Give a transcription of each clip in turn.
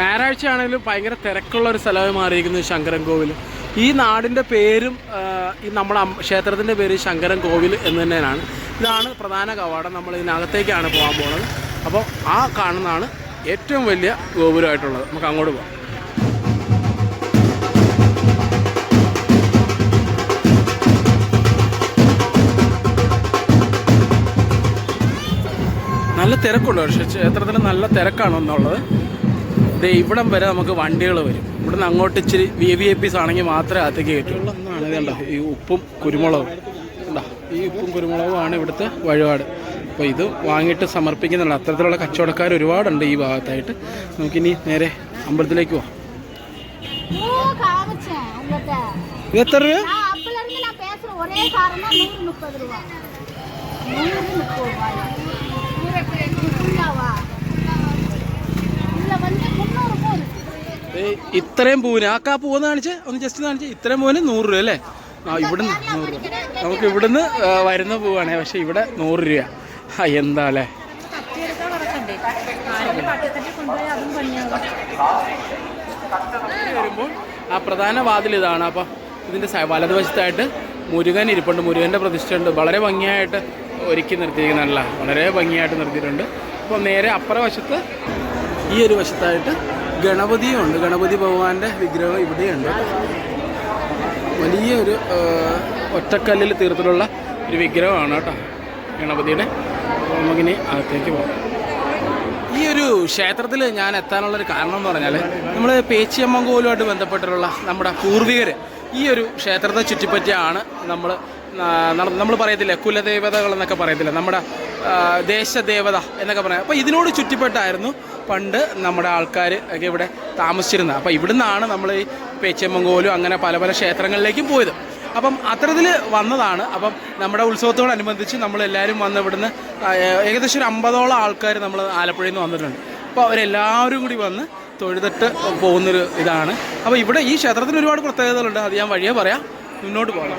ഞായറാഴ്ച ആണെങ്കിലും ഭയങ്കര തിരക്കുള്ള ഒരു സ്ഥലമായി മാറിയിരിക്കുന്നു ശങ്കരൻ കോവിൽ ഈ നാടിന്റെ പേരും ഈ നമ്മുടെ ക്ഷേത്രത്തിന്റെ പേര് ശങ്കരൻ കോവിൽ എന്ന് തന്നെയാണ്. ഇതാണ് പ്രധാന കവാടം നമ്മൾ ഇതിനകത്തേക്കാണ് പോകാൻ പോകുന്നത് അപ്പോൾ ആ കാണുന്നതാണ് ഏറ്റവും വലിയ ഗോപുരമായിട്ടുള്ളത്. നമുക്ക് അങ്ങോട്ട് പോകാം. നല്ല തിരക്കുണ്ട്. പക്ഷേ ക്ഷേത്രത്തിൽ നല്ല തിരക്കാണ് ഒന്നുള്ളത് ദേ ഇവിടം വരെ നമുക്ക് വണ്ടികൾ വരും. ഇവിടുന്ന് അങ്ങോട്ട് ഇച്ചിരി വി വി ഐ പിസ് ആണെങ്കിൽ മാത്രമേ അകത്തേക്ക് കയറ്റുള്ളൂ ഈ ഉപ്പും കുരുമുളകും. ഉണ്ടാ ഈ ഉപ്പും കുരുമുളകും ആണ് ഇവിടുത്തെ വഴിപാട്. അപ്പോൾ ഇത് വാങ്ങിയിട്ട് സമർപ്പിക്കുന്നുണ്ട്. അത്തരത്തിലുള്ള കച്ചവടക്കാർ ഒരുപാടുണ്ട് ഈ ഭാഗത്തായിട്ട്. നമുക്കിനി നേരെ അമ്പലത്തിലേക്ക് പോവാം. ഇത് എത്ര രൂപ. ഇത്രയും പൂവിന് ആ കാ പൂവെന്ന് കാണിച്ചേ? ഒന്ന് ജസ്റ്റ് കാണിച്ചേ? ഇത്രയും പൂവിന് നൂറ് രൂപ അല്ലേ? ആ ഇവിടുന്ന് നൂറ് രൂപ. നമുക്ക് ഇവിടുന്ന് വരുന്ന പൂവാണേ. പക്ഷെ ഇവിടെ നൂറ് രൂപ. ആ എന്താ അല്ലേ? വരുമ്പോൾ ആ പ്രധാന വാതിൽ ഇതാണ്. അപ്പം ഇതിന്റെ വലതുവശത്തായിട്ട് മുരുകൻ ഇരിപ്പുണ്ട്. മുരുകന്റെ പ്രതിഷ്ഠയുണ്ട്. വളരെ ഭംഗിയായിട്ട് ഒരുക്കി നിർത്തിയിരിക്കുന്നതല്ല. വളരെ ഭംഗിയായിട്ട് നിർത്തിയിട്ടുണ്ട്. അപ്പോൾ നേരെ അപ്പുറ വശത്ത് ഈ ഒരു വശത്തായിട്ട് ഗണപതിയും ഉണ്ട്. ഗണപതി ഭഗവാന്റെ വിഗ്രഹം ഇവിടെയുണ്ട്. വലിയൊരു ഒറ്റക്കല്ലിൽ തീർത്തിട്ടുള്ള ഒരു വിഗ്രഹമാണ് കേട്ടോ ഗണപതിയുടെ. നമുക്കിനി അകത്തേക്ക് പോകാം. ഈ ഒരു ക്ഷേത്രത്തിൽ ഞാൻ എത്താനുള്ളൊരു കാരണം എന്ന് പറഞ്ഞാൽ നമ്മൾ പേച്ചിയമ്മങ്കോലുമായിട്ട് ബന്ധപ്പെട്ടിട്ടുള്ള നമ്മുടെ പൂർവികർ ഈ ഒരു ക്ഷേത്രത്തെ ചുറ്റിപ്പറ്റിയാണ് നമ്മൾ നമ്മൾ പറയത്തില്ലേ കുലദേവതകൾ എന്നൊക്കെ പറയത്തില്ല നമ്മുടെ ദേശദേവത എന്നൊക്കെ പറയാം. അപ്പോൾ ഇതിനോട് ചുറ്റിപ്പെട്ടായിരുന്നു പണ്ട് നമ്മുടെ ആൾക്കാർ ഒക്കെ ഇവിടെ താമസിച്ചിരുന്നത്. അപ്പോൾ ഇവിടുന്നാണ് നമ്മൾ ഈ പേച്ചമംഗോലും അങ്ങനെ പല പല ക്ഷേത്രങ്ങളിലേക്കും പോയത്. അപ്പം അത്തരത്തിൽ വന്നതാണ്. അപ്പം നമ്മുടെ ഉത്സവത്തോടനുബന്ധിച്ച് നമ്മളെല്ലാവരും വന്ന് ഇവിടുന്ന് ഏകദേശം ഒരു അമ്പതോളം ആൾക്കാർ നമ്മൾ ആലപ്പുഴയിൽ നിന്ന് വന്നിട്ടുണ്ട്. അപ്പോൾ അവരെല്ലാവരും കൂടി വന്ന് തൊഴുതിട്ട് പോകുന്നൊരു ഇതാണ്. അപ്പോൾ ഇവിടെ ഈ ക്ഷേത്രത്തിന് ഒരുപാട് പ്രത്യേകതകളുണ്ട്. അത് ഞാൻ വഴിയേ പറയാം. മുന്നോട്ട് പോകണം.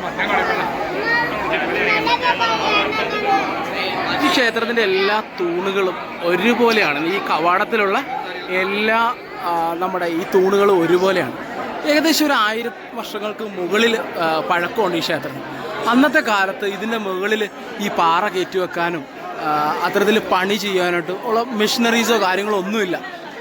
ഈ ക്ഷേത്രത്തിന്റെ എല്ലാ തൂണുകളും ഒരുപോലെയാണ്. ഈ കവാടത്തിലുള്ള എല്ലാ നമ്മുടെ ഈ തൂണുകളും ഒരുപോലെയാണ്. ഏകദേശം ഒരു ആയിരം വർഷങ്ങൾക്ക് മുകളിൽ പഴക്കമുണ്ട് ഈ ക്ഷേത്രം. അന്നത്തെ കാലത്ത് ഇതിന്റെ മുകളിൽ ഈ പാറ കയറ്റി വെക്കാനും അത്തരത്തിൽ പണി ചെയ്യാനായിട്ട് ഉള്ള മെഷീനറീസോ കാര്യങ്ങളോ ഒന്നുമില്ല.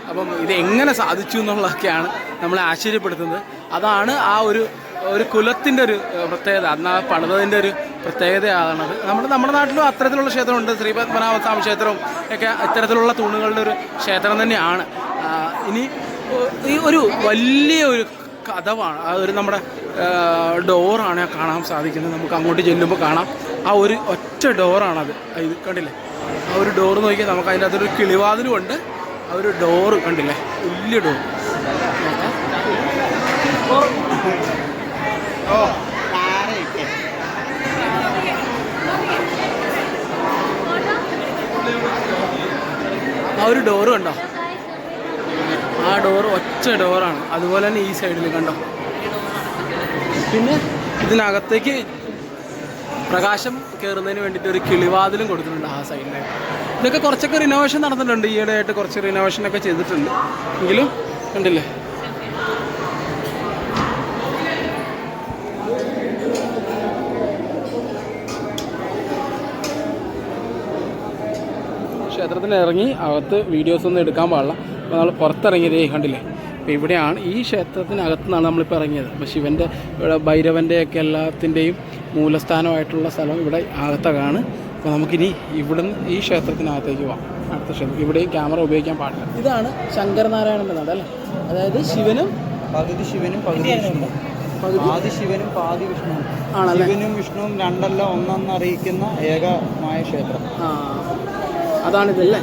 അപ്പം ഇത് എങ്ങനെ സാധിച്ചു എന്നുള്ളതൊക്കെയാണ് നമ്മളെ ആശ്ചര്യപ്പെടുത്തുന്നത്. അതാണ് ആ ഒരു ഒരു കുലത്തിന്റെ ഒരു പ്രത്യേകത. അന്ന് ആ പണിതതിന്റെ ഒരു പ്രത്യേകതയാണത് നമ്മുടെ നമ്മുടെ നാട്ടിലും അത്തരത്തിലുള്ള ക്ഷേത്രമുണ്ട്. ശ്രീപത്മനാഭസ്വാമി ക്ഷേത്രവും ഒക്കെ ഇത്തരത്തിലുള്ള തൂണുകളുടെ ഒരു ക്ഷേത്രം തന്നെയാണ്. ഇനി ഈ ഒരു വലിയ ഒരു കഥവാണ്. ആ ഒരു നമ്മുടെ ഡോറാണ് കാണാൻ സാധിക്കുന്നത്. നമുക്ക് അങ്ങോട്ട് ചെല്ലുമ്പോൾ കാണാം. ആ ഒരു ഒറ്റ ഡോറാണത്. ഇത് കണ്ടില്ലേ? ആ ഒരു ഡോറ് നോക്കിയാൽ നമുക്ക് അതിന്റെ അകത്തൊരു കിളിവാതിലും ഉണ്ട്. ആ ഒരു ഡോറ് കണ്ടില്ലേ? വലിയ ഡോർ ആ ഒരു ഡോറ് കണ്ടോ? ആ ഡോറ് ഒച്ച ഡോറാണ് അതുപോലെ തന്നെ ഈ സൈഡിൽ കണ്ടോ? പിന്നെ ഇതിനകത്തേക്ക് പ്രകാശം കയറുന്നതിന് വേണ്ടിയിട്ട് ഒരു കിളിവാതിലും കൊടുത്തിട്ടുണ്ട് ആ സൈഡിൽ ഇതൊക്കെ കുറച്ചൊക്കെ റിനോവേഷൻ നടന്നിട്ടുണ്ട്. ഈയിടെയായിട്ട് കുറച്ച് റിനോവേഷനൊക്കെ ചെയ്തിട്ടുണ്ട്. എങ്കിലും കണ്ടില്ലേ? ക്ഷേത്രത്തിൽ ഇറങ്ങി അകത്ത് വീഡിയോസ് ഒന്നും എടുക്കാൻ പാടില്ല. അപ്പോൾ നമ്മൾ പുറത്തിറങ്ങിയതേ കണ്ടില്ലേ? അപ്പോൾ ഇവിടെയാണ് ഈ ക്ഷേത്രത്തിനകത്ത് നിന്നാണ് നമ്മളിപ്പോൾ ഇറങ്ങിയത്. അപ്പോൾ ശിവന്റെ ഇവിടെ ഭൈരവന്റെയൊക്കെ എല്ലാത്തിന്റെയും മൂലസ്ഥാനമായിട്ടുള്ള സ്ഥലം ഇവിടെ അകത്തകാണ് അപ്പോൾ നമുക്കിനി ഇവിടുന്ന് ഈ ക്ഷേത്രത്തിനകത്തേക്ക് പോകാം അടുത്ത ക്ഷേത്രം. ഇവിടെയും ക്യാമറ ഉപയോഗിക്കാൻ പാടില്ല. ഇതാണ് ശങ്കരനാരായണന്റെ നട അല്ലേ? അതായത് ശിവനും പകുതി ശിവനും പകുതി പാതി ശിവനും പാതി വിഷ്ണുവും. ശിവനും വിഷ്ണുവും രണ്ടല്ല ഒന്നെന്ന് അറിയിക്കുന്ന ഏകമായ ക്ഷേത്രം. ആ. അതാണിതല്ലേ?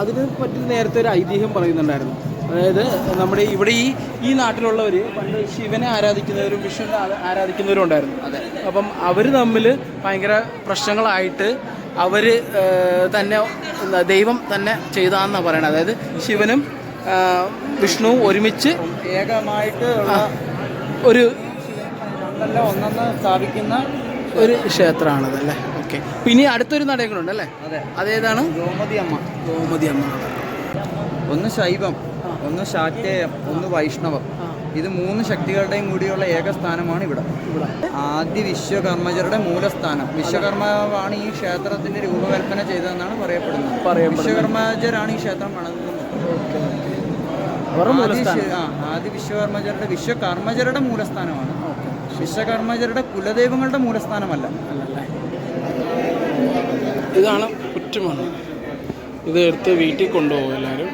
അതിന് പറ്റി നേരത്തെ ഒരു ഐതിഹ്യം പറയുന്നുണ്ടായിരുന്നു. അതായത് നമ്മുടെ ഇവിടെ ഈ ഈ നാട്ടിലുള്ളവർ പണ്ട് ശിവനെ ആരാധിക്കുന്നവരും വിഷ്ണുവിനെ ആരാധിക്കുന്നവരും ഉണ്ടായിരുന്നു. അതെ. അപ്പം അവർ തമ്മിൽ ഭയങ്കര പ്രശ്നങ്ങളായിട്ട് അവർ തന്നെ ദൈവം തന്നെ ചെയ്താന്നാണ് പറയണത്. അതായത് ശിവനും വിഷ്ണു വിഷ്ണുവും ഒരുമിച്ച് ഏകമായിട്ട് ഒരു ഒന്നെന്ന് സ്ഥാപിക്കുന്ന ഒരു ക്ഷേത്രമാണതല്ലേ? ഓക്കെ. പിന്നെ അടുത്തൊരു നടയും കൂടെ ഉണ്ടല്ലേ അതെ. അതേതാണ്? ഗോമതി അമ്മ ഗോമതി അമ്മ ഒന്ന് ശൈവം ഒന്ന് ശാക്തേയം ഒന്ന് വൈഷ്ണവം. ഇത് മൂന്ന് ശക്തികളുടെയും കൂടിയുള്ള ഏക സ്ഥാനമാണ് ഇവിടെ. ആദ്യ വിശ്വകർമ്മജരുടെ മൂലസ്ഥാനം. വിശ്വകർമാവാണ് ഈ ക്ഷേത്രത്തിന്റെ രൂപകൽപ്പന ചെയ്തതെന്നാണ് പറയപ്പെടുന്നത്. വിശ്വകർമ്മജരാണ് ഈ ക്ഷേത്രം പണിതുന്നത്. ആദ്യ വിശ്വകർമ്മജരുടെ വിശ്വകർമ്മജരുടെ മൂലസ്ഥാനമാണ്. വിശ്വകർമ്മജരുടെ കുലദൈവങ്ങളുടെ മൂലസ്ഥാനമല്ല. ഇതാണ് കുറ്റുമണ്ണ്. ഇത് എടുത്ത് വീട്ടിൽ കൊണ്ടുപോകും എല്ലാവരും.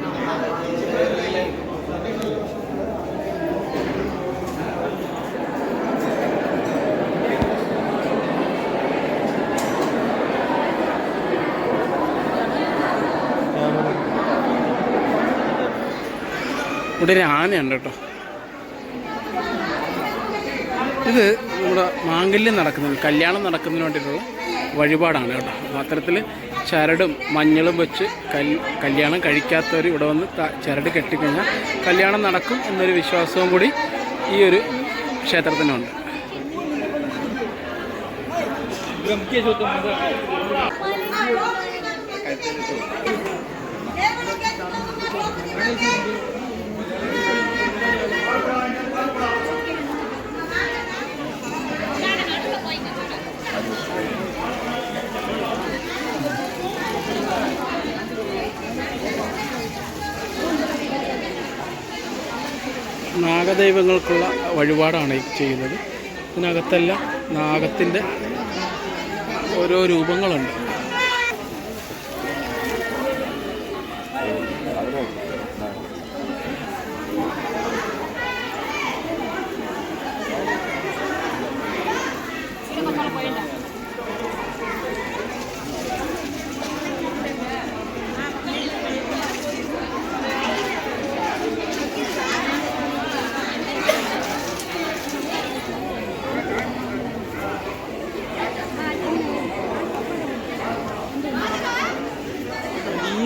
ഇവിടെ ഒരു ആനയുണ്ട് കേട്ടോ. ഇത് നമ്മുടെ മാംഗല്യം നടക്കുന്നതിന് കല്യാണം നടക്കുന്നതിന് വേണ്ടിയിട്ടുള്ള വഴിപാടാണ് കേട്ടോ. അത്തരത്തിൽ ചരടും മഞ്ഞളും വെച്ച് കല്യാണം കഴിക്കാത്തവർ ഇവിടെ വന്ന് ചരട് കെട്ടിക്കഴിഞ്ഞാൽ കല്യാണം നടക്കും എന്നൊരു വിശ്വാസവും കൂടി ഈ ഒരു ക്ഷേത്രത്തിനുണ്ട്. നാഗദൈവങ്ങൾക്കുള്ള വഴിപാടാണ് ചെയ്യുന്നത്. ഇതിനകത്തെല്ലാം നാഗത്തിന്റെ ഓരോ രൂപങ്ങളുണ്ട്.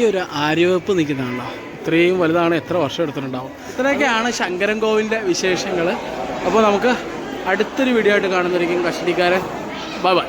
ഒരു ആര്യവെപ്പ് നിൽക്കുന്നതാണല്ലോ. ഇത്രയും വലുതാണ് എത്ര വർഷം എടുത്തിട്ടുണ്ടാവും. ഇത്രയൊക്കെയാണ് ശങ്കരൻ കോവിലിന്റെ വിശേഷങ്ങൾ അപ്പോൾ നമുക്ക് അടുത്തൊരു വീഡിയോ ആയിട്ട് കാണുന്നതായിരിക്കും കശ്മീരിക്കാരൻ ബൈ ബൈ.